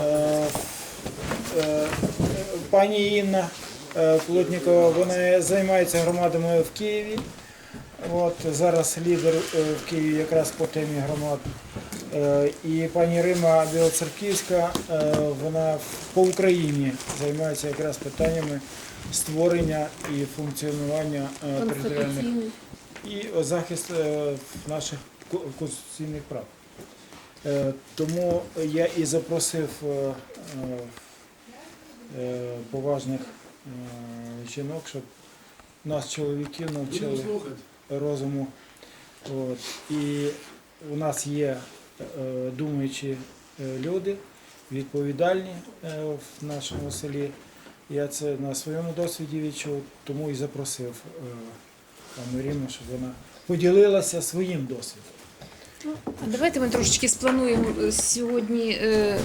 Е, е, Пані Інна е, Плотнікова, вона займається громадами в Києві. От, зараз лідер в Києві якраз по темі громад. І пані Рима Білоцерківська, вона по Україні займається якраз питаннями створення і функціонування територіальних і захист наших конституційних прав. Е, Тому я і запросив е, е, поважних жінок, щоб нас, чоловіків, навчили розуму. От. І у нас є думаючі люди, відповідальні в нашому селі. Я це на своєму досвіді відчув, тому і запросив пану Ріму, щоб вона поділилася своїм досвідом. А давайте ми трошечки сплануємо е, сьогодні е,